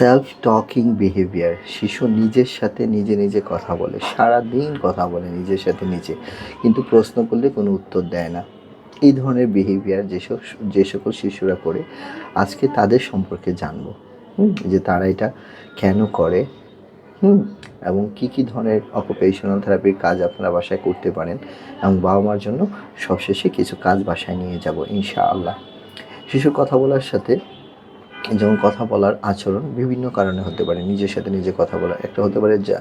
Self talking behaviour শিশু নিজের সাথে নিজে নিজে কথা বলে সারা দিন কথা বলে নিজের সাথে নিজে, কিন্তু প্রশ্ন করলে কোনো উত্তর দেয় না। এই ধরনের বিহেভিয়ার যেসব যে সকল শিশুরা করে, আজকে তাদের সম্পর্কে জানব। হুম, যে তারা এটা কেন করে? হুম, এবং কী কী ধরনের অকুপেশনাল থেরাপির কাজ আপনারা বাসায় করতে পারেন, এবং বাবা মার জন্য সবশেষে কিছু কাজ বাসায় নিয়ে যাব, ইনশাআল্লাহ। শিশু কথা বলার সাথে যেমন কথা বলার আচরণ বিভিন্ন কারণে হতে পারে, নিজের সাথে নিজে কথা বলা। একটা হতে পারে যা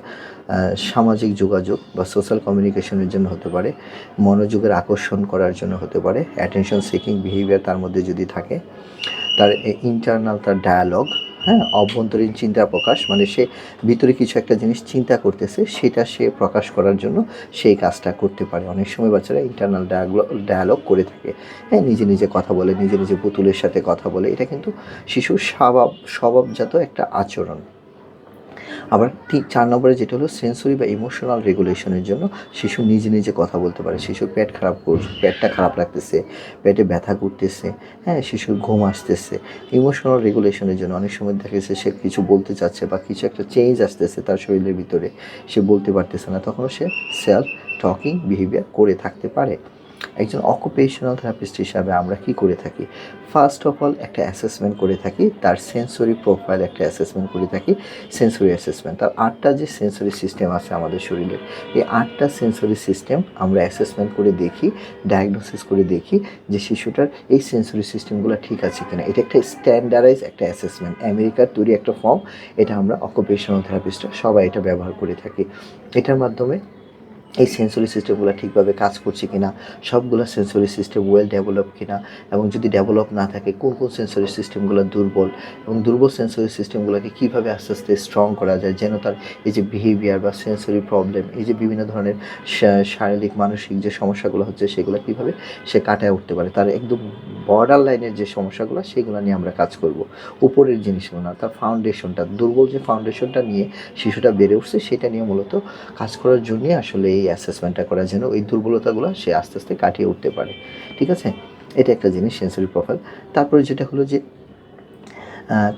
সামাজিক যোগাযোগ বা সোশ্যাল কমিউনিকেশনের জন্য হতে পারে, মনোযোগের আকর্ষণ করার জন্য হতে পারে অ্যাটেনশন সিকিং বিহেভিয়ার তার মধ্যে যদি থাকে, তার ইন্টারনাল তার ডায়ালগ হ্যাঁ অভ্যন্তরীণ চিন্তা প্রকাশ মানে সে ভিতরে কিছু একটা জিনিস চিন্তা করতেছে, সেটা সে প্রকাশ করার জন্য সেই কাজটা করতে পারে। অনেক সময় বাচ্চারা ইন্টারনাল ডায়ালগ করে থাকে। হ্যাঁ নিজে নিজে কথা বলে, নিজে নিজে পুতুলের সাথে কথা বলে। এটা কিন্তু শিশুর স্বভাব, স্বভাবজাত একটা আচরণ। আবার ঠিক চার নম্বরে যেটা হলো সেন্সরি বা ইমোশনাল রেগুলেশনের জন্য শিশু নিজে নিজে কথা বলতে পারে। শিশুর পেট খারাপ কর, পেটটা খারাপ লাগতেছে পেটে ব্যথা করতেছে হ্যাঁ শিশুর ঘুম আসতেছে। ইমোশনাল রেগুলেশনের জন্য অনেক সময় দেখা সে কিছু বলতে চাচ্ছে বা কিছু একটা চেঞ্জ আসতেছে তার শরীরের ভিতরে। সে বলতে পারতেছে না তখনও সে সেলফ টকিং বিহেভিয়ার করে থাকতে পারে। একজন অকুপেশনাল থেরাপিস্ট হিসাবে আমরা কি করে থাকি? ফার্স্ট অফ অল একটা অ্যাসেসমেন্ট করে থাকি, তার সেন্সরি প্রোফাইল একটা অ্যাসেসমেন্ট করে থাকি সেন্সরি অ্যাসেসমেন্ট তার আটটা যে সেন্সরি সিস্টেম আছে আমাদের শরীরে, এই আটটা সেন্সরি সিস্টেম আমরা অ্যাসেসমেন্ট করে দেখি ডায়াগনোসিস করে দেখি যে শিশুটার এই সেন্সরি সিস্টেমগুলো ঠিক আছে কিনা। এটা একটা স্ট্যান্ডার্ডাইজ একটা অ্যাসেসমেন্ট আমেরিকার তৈরি একটা ফর্ম এটা আমরা অকুপেশনাল থেরাপিস্টরা সবাই এটা ব্যবহার করে থাকি। এটার মাধ্যমে এই সেন্সরি সিস্টেমগুলো ঠিকভাবে কাজ করছে কিনা, সবগুলো সেন্সরি সিস্টেম ওয়েল ডেভেলপ কিনা, এবং যদি ডেভেলপ না থাকে, কোন কোন সেন্সরি সিস্টেমগুলো দুর্বল, এবং দুর্বল সেন্সরি সিস্টেমগুলোকে কীভাবে আস্তে আস্তে স্ট্রং করা যায়, যেন তার এই যে বিহেভিয়ার বা সেন্সরি প্রবলেম এই যে বিভিন্ন ধরনের শারীরিক, মানসিক যে সমস্যাগুলো হচ্ছে, সেগুলো কীভাবে সে কাটায় উঠতে পারে, তার একদম বর্ডার লাইনের যে সমস্যাগুলো, সেগুলো নিয়ে আমরা কাজ করব। উপরের জিনিসগুলো না, তার ফাউন্ডেশনটা দুর্বল যে ফাউন্ডেশনটা নিয়ে শিশুটা বেড়ে উঠছে, সেটা নিয়ে মূলত কাজ করার জন্যই আসলে এই অ্যাসেসমেন্টটা করা যেন ওই দুর্বলতাগুলো সে আস্তে আস্তে কাটিয়ে উঠতে পারে। ঠিক আছে? এটা একটা জিনিস সেন্সরি প্রোফাইল তারপরে যেটা হলো যে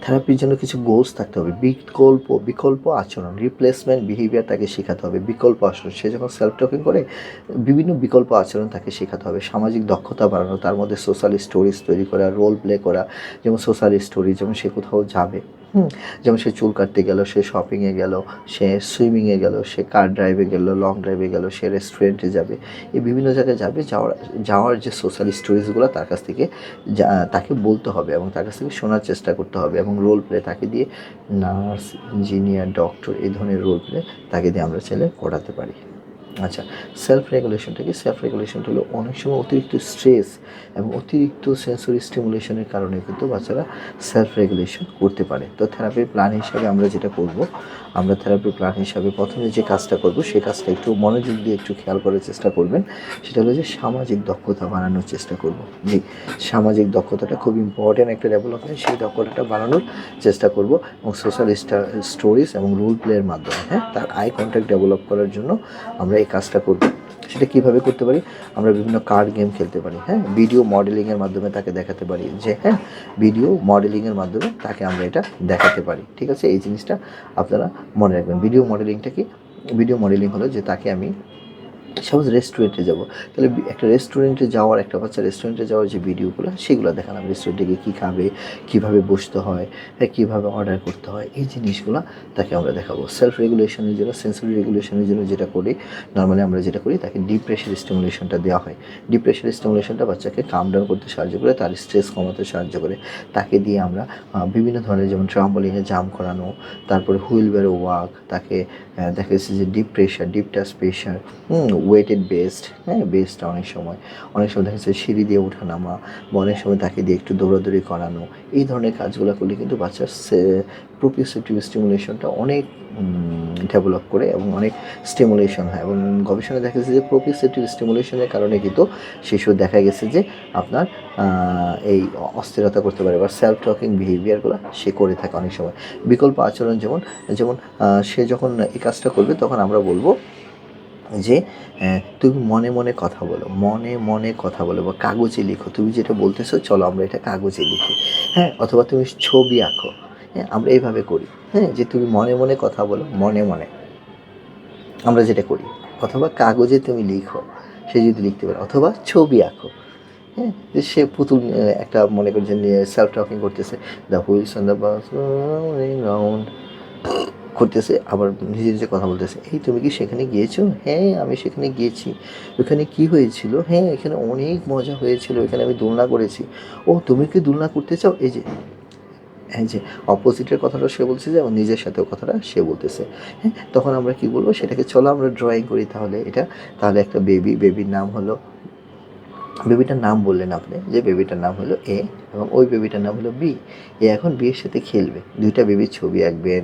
থেরাপির জন্য কিছু গোলস থাকতে হবে। বিকল্প বিকল্প আচরণ রিপ্লেসমেন্ট বিহেভিয়ার তাকে শেখাতে হবে। বিকল্প আচরণ, সে যখন সেলফ টকিং করে, বিভিন্ন বিকল্প আচরণ তাকে শেখাতে হবে। সামাজিক দক্ষতা বাড়ানো, তার মধ্যে সোশ্যাল স্টোরিজ তৈরি করা রোল প্লে করা, যেমন সোশ্যাল স্টোরি যেমন সে কোথাও যাবে। হুম। যেমন সে চুল কাটতে গেল, সে শপিংয়ে গেল, সে সুইমিংয়ে গেল, সে কার ড্রাইভে গেল লং ড্রাইভে গেল, সে রেস্টুরেন্টে যাবে। এই বিভিন্ন জায়গায় যাবে, যাওয়ার যাওয়ার যে সোশ্যাল স্টোরিজগুলো তার কাছ থেকে তাকে বলতে হবে এবং তার কাছ থেকে শোনার চেষ্টা করতে হবে এবং রোল প্লে তাকে দিয়ে নার্স ইঞ্জিনিয়ার ডক্টর এই ধরনের রোল প্লে তাকে দিয়ে আমরা ছেলে করাতে পারি। আচ্ছা সেলফ রেগুলেশনটা কি? সেলফ রেগুলেশনটা হলো অনেক সময় অতিরিক্ত স্ট্রেস এবং অতিরিক্ত সেন্সরি স্টিমুলেশনের কারণে কিন্তু বাচ্চারা সেলফ রেগুলেশন করতে পারে। তো থেরাপির প্ল্যান হিসাবে আমরা যেটা করব, আমরা থেরাপির প্ল্যান হিসাবে প্রথমে যে কাজটা করব সেই কাজটা একটু মনোযোগ দিয়ে একটু খেয়াল করার চেষ্টা করবেন। সেটা হলো যে সামাজিক দক্ষতা বাড়ানোর চেষ্টা করব। জি, সামাজিক দক্ষতাটা খুব ইম্পর্ট্যান্ট একটা ডেভেলপমেন্ট সেই দক্ষতাটা বাড়ানোর চেষ্টা করব এবং সোশ্যাল স্টোরিজ এবং রোল প্লের মাধ্যমে হ্যাঁ? তার আই কন্ট্যাক্ট ডেভেলপ করার জন্য আমরা এই কাজটা করব। সেটা কীভাবে করতে পারি? আমরা বিভিন্ন কার্ড গেম খেলতে পারি হ্যাঁ? ভিডিও মডেলিংয়ের মাধ্যমে তাকে দেখাতে পারি যে হ্যাঁ ভিডিও মডেলিংয়ের মাধ্যমে তাকে আমরা এটা দেখাতে পারি, ঠিক আছে? এই জিনিসটা আপনারা মনে রাখবেন। ভিডিও মডেলিংটা কি? ভিডিও মডেলিং হলো যে তাকে আমি সাপোজ রেস্টুরেন্টে যাব। তাহলে একটা রেস্টুরেন্টে যাওয়ার, একটা বাচ্চা রেস্টুরেন্টে যাওয়ার যে ভিডিওগুলো, সেগুলো দেখালাম। রেস্টুরেন্টে গিয়ে কী খাবে, কীভাবে বসতে হয় হ্যাঁ কীভাবে অর্ডার করতে হয়, এই জিনিসগুলো তাকে আমরা দেখাবো। সেলফ রেগুলেশনের জন্য সেন্সরি রেগুলেশনের জন্য যেটা করি নর্মালি আমরা যেটা করি, তাকে ডিপ প্রেশার স্টিমুলেশনটা দেওয়া হয়। ডিপ প্রেশার স্টিমুলেশনটা বাচ্চাকে কাম ডাউন করতে সাহায্য করে, তার স্ট্রেস কমাতে সাহায্য করে। তাকে দিয়ে আমরা বিভিন্ন ধরনের যেমন ট্রাম্বলিংয়ে জাম করানো, তারপরে হুইল বেরো ওয়াক তাকে দেখা যাচ্ছে যে deep pressure deep touch pressure weighted vest হ্যাঁ বেস্ট অনেক সময়। অনেক সময় দেখা যাচ্ছে সিঁড়ি দিয়ে ওঠা নামা বা অনেক সময় তাকে দিয়ে একটু দৌড়াদৌড়ি করানো। এই ধরনের কাজগুলো করলে কিন্তু বাচ্চার প্রোপিওসেপটিভ স্টিমুলেশনটা অনেক ডেভেলপ করে এবং অনেক স্টিমুলেশন হয়। এবং গবেষণায় দেখা গেছে যে প্রোপিওসেপটিভ স্টিমুলেশনের কারণে কিন্তু শিশু দেখা গেছে যে আপনার এই অস্থিরতা করতে পারে বা সেলফ টকিং বিহেভিয়ারগুলো সে করে থাকে অনেক সময়। বিকল্প আচরণ যেমন যেমন সে যখন এই কাজটা করবে তখন আমরা বলব যে তুমি মনে মনে কথা বলো, মনে মনে কথা বলো বা কাগজে লিখো। তুমি যেটা বলতেছো, চলো আমরা এটা কাগজে লিখি। হ্যাঁ অথবা তুমি ছবি আঁকো। হ্যাঁ আমরা এইভাবে করি। হ্যাঁ যে তুমি মনে মনে কথা বলো, মনে মনে। আমরা যেটা করি, অথবা কাগজে তুমি লিখো, সে যদি লিখতে পারে, অথবা ছবি আঁকো। হ্যাঁ যে সে পুতুল একটা মনে করছেন সেলফ টকিং করতেছে the wheels on the bus round করতেছে, আবার নিজে নিজে কথা বলতেছে, এই তুমি কি সেখানে গিয়েছো? হ্যাঁ আমি সেখানে গিয়েছি। ওখানে কি হয়েছিল? হ্যাঁ এখানে অনেক মজা হয়েছিল, এখানে আমি দোলনা করেছি। ও, তুমি কি দোলনা করতে চাও? এই যে হ্যাঁ যে অপোজিটের কথাটা সে বলছে যে এবং নিজের সাথেও কথাটা সে বলতেছে। হ্যাঁ তখন আমরা কি বলব? সেটাকে চলো আমরা ড্রয়িং করি তাহলে এটা। তাহলে একটা বেবি বেবির নাম হলো বেবিটার নাম বললেন আপনি, যে বেবিটার নাম হলো এ এবং ওই বেবিটার নাম হলো বি এ এখন বিয়ের সাথে খেলবে। দুইটা বেবির ছবি আঁকবেন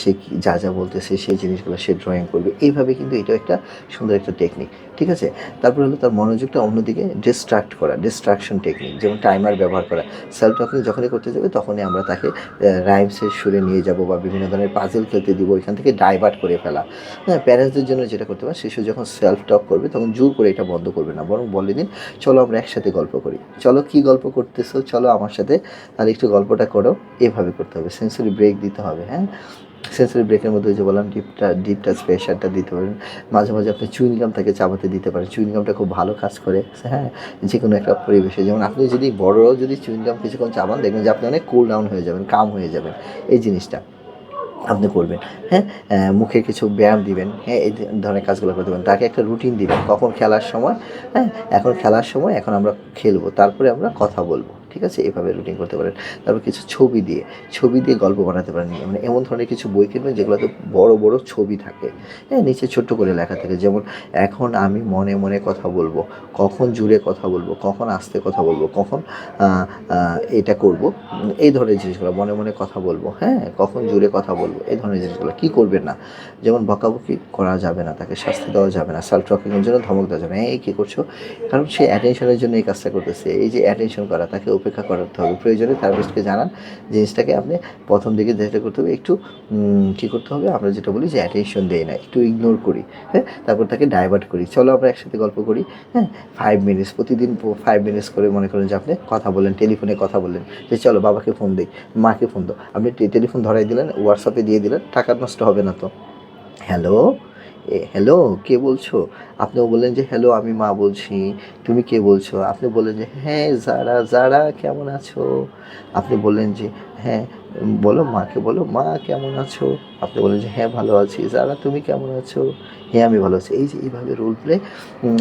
সে যা যা বলতেছে, সেই জিনিসগুলো সে ড্রয়িং করবে। এইভাবে কিন্তু এটাও একটা সুন্দর একটা টেকনিক ঠিক আছে? তারপর হলো তার মনোযোগটা অন্যদিকে ডিস্ট্রাক্ট করা ডিস্ট্রাকশন টেকনিক যেমন টাইমার ব্যবহার করা। সেলফ টকিং যখনই করতে যাবে, তখনই আমরা তাকে রাইমসের সুরে নিয়ে যাব বা বিভিন্ন ধরনের পাজেল খেলতে দিব, ওইখান থেকে ডাইভার্ট করে ফেলা। হ্যাঁ প্যারেন্টসদের জন্য যেটা করতে পারে, শিশু যখন সেলফ টক করবে, তখন জোর করে এটা বন্ধ করবে না, বরং বলে দিন, চলো আমরা একসাথে গল্প করি। চলো কি গল্প করতেছো? চলো আমার সাথে, তাহলে একটু গল্পটা করো। এভাবে করতে হবে। সেন্সরি ব্রেক দিতে হবে হ্যাঁ? সেন্সরি ব্রেকের মধ্যে যে বললাম ডিপটা ডিপ টাচ প্রেশারটা দিতে পারেন। মাঝে মাঝে আপনি চুইনগাম তাকে চাবাতে দিতে পারেন। চুইনগামটা খুব ভালো কাজ করে হ্যাঁ? যে কোনো একটা পরিবেশে। যেমন আপনি যদি বড়রাও যদি চুইনগাম কিছুক্ষণ চাবান দেখবেন যে আপনি অনেক কুল ডাউন হয়ে যাবেন কাম হয়ে যাবেন। এই জিনিসটা আপনি করবেন হ্যাঁ? মুখে কিছু ব্যায়াম দিবেন হ্যাঁ? এই ধরনের কাজগুলো করতে পারেন। তাকে একটা রুটিন দিবেন। কখন খেলার সময় হ্যাঁ? এখন খেলার সময়, এখন আমরা খেলব। তারপরে আমরা কথা বলব। ঠিক আছে? এভাবে রুটিন করতে পারেন। তারপর কিছু ছবি দিয়ে ছবি দিয়ে গল্প বানাতে পারেন। মানে এমন ধরনের কিছু বই কিনবেন যেগুলোতে বড় বড় ছবি থাকে। হ্যাঁ নিচে ছোট্ট করে লেখা থাকে। যেমন, এখন আমি মনে মনে কথা বলব। কখন জুড়ে কথা বলব? কখন আস্তে কথা বলব? কখন এটা করব? এই ধরনের জিনিসগুলো, মনে মনে কথা বলব। হ্যাঁ কখন জুড়ে কথা বলব? এই ধরনের জিনিসগুলো। কী করবেন না? যেমন, বকাবকি করা যাবে না, তাকে শাস্তি দেওয়া যাবে না সেলফ টকিংয়ের জন্য ধমক দেওয়া যাবে না। এই কী করছ? কারণ সে অ্যাটেনশনের জন্য এই কাজটা করতেছে। এই যে অ্যাটেনশন করা, তাকে উপেক্ষা করাতে হবে। প্রয়োজনে থেরাপিস্টকে জানান জিনিসটাকে আপনি প্রথম দিকে যেটা করতে হবে, একটু কী করতে হবে, আমরা যেটা বলি যে অ্যাটেনশন দেই না, একটু ইগনোর করি হ্যাঁ? তারপর তাকে ডাইভার্ট করি। চলো আমরা একসাথে গল্প করি হ্যাঁ? ফাইভ মিনিটস প্রতিদিন ফাইভ মিনিটস করে মনে করেন যে আপনি কথা বলেন টেলিফোনে কথা বললেন যে চলো বাবাকে ফোন দিই, মাকে ফোন দাও। আপনি টেলিফোন ধরাই দিলেন হোয়াটসঅ্যাপে দিয়ে দিলেন, টাকা নষ্ট হবে না তো। হ্যালো হ্যালো, কে বলছো? আপনিও বললেন যে, হ্যালো, আমি মা বলছি। তুমি কে বলছো? আপনি বললেন যে হ্যাঁ যারা যারা, কেমন আছো? আপনি বললেন যে হ্যাঁ বলো মাকে বলো, মা কেমন আছো? আপনি বললেন যে হ্যাঁ ভালো আছি। যারা, তুমি কেমন আছো? হ্যাঁ আমি ভালো আছি। এই যে এইভাবে রোল প্লে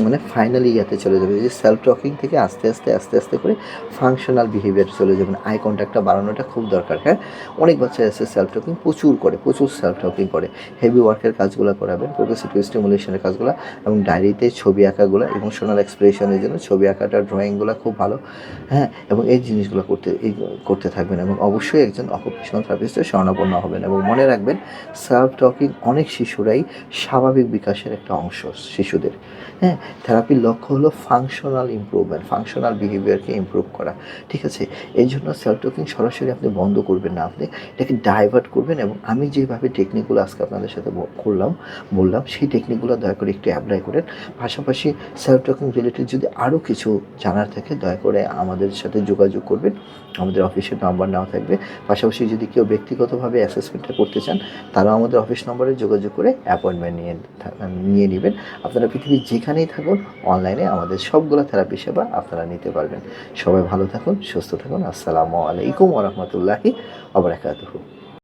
মানে ফাইনালি ইয়াতে চলে যাবে। যে সেলফ টকিং থেকে আস্তে আস্তে আস্তে আস্তে করে ফাংশনাল বিহেভিয়ার চলে যাবে। আই কন্ট্যাক্টটা বাড়ানোটা খুব দরকার হ্যাঁ? অনেক বাচ্চা আছে সেলফ টকিং প্রচুর করে, প্রচুর সেলফ টকিং করে। হেভি ওয়ার্কের কাজগুলো করাবেন প্রোগ্রেসিভ স্টিমুলেশনের কাজগুলো এবং ডায়েরিতে ছবি আঁকাগুলো ইমোশনাল এক্সপ্রেশনের জন্য ছবি আঁকাটা ড্রয়িংগুলো খুব ভালো হ্যাঁ? এবং এই জিনিসগুলো করতে, এই করতে থাকবেন এবং অবশ্যই একজন অকুপেশনাল থেরাপিস্টের শরণাপন্ন হবেন এবং মনে রাখবেন সেলফ টকিং অনেক শিশুরাই স্বাভাবিক বিকাশের একটা অংশ শিশুদের। হ্যাঁ থেরাপির লক্ষ্য হলো ফাংশনাল ইমপ্রুভমেন্ট ফাংশনাল বিহেভিয়ারকে ইমপ্রুভ করা। ঠিক আছে? এই জন্য সেলফ টকিং সরাসরি আপনি বন্ধ করবেন না আপনি, এটাকে ডাইভার্ট করবেন এবং আমি যেভাবে টেকনিকগুলো আজকে আপনাদের সাথে করলাম, বললাম, সেই টেকনিকগুলো দয়া করে একটু অ্যাপ্লাই করেন। পাশাপাশি সেলফ টকিং রিলেটেড যদি আরও কিছু জানার থাকে, দয়া করে আমাদের সাথে যোগাযোগ করবেন। আমাদের অফিসের নাম্বার নেওয়া থাকবে। পাশাপাশি যদি কেউ ব্যক্তিগতভাবে অ্যাসেসমেন্টটা করতে চান, তারাও আমাদের অফিস নম্বরে যোগাযোগ করে অ্যাপয়েন্টমেন্ট নিয়ে নিয়ে নেবেন। আপনারা পৃথিবীর যেখানেই থাকুন অনলাইনে আমাদের সবগুলো থেরাপি সেবা আপনারা নিতে পারবেন। সবাই ভালো থাকুন, সুস্থ থাকুন। আসসালামু আলাইকুম ওরহমতুল্লাহি আবরাকাতুহু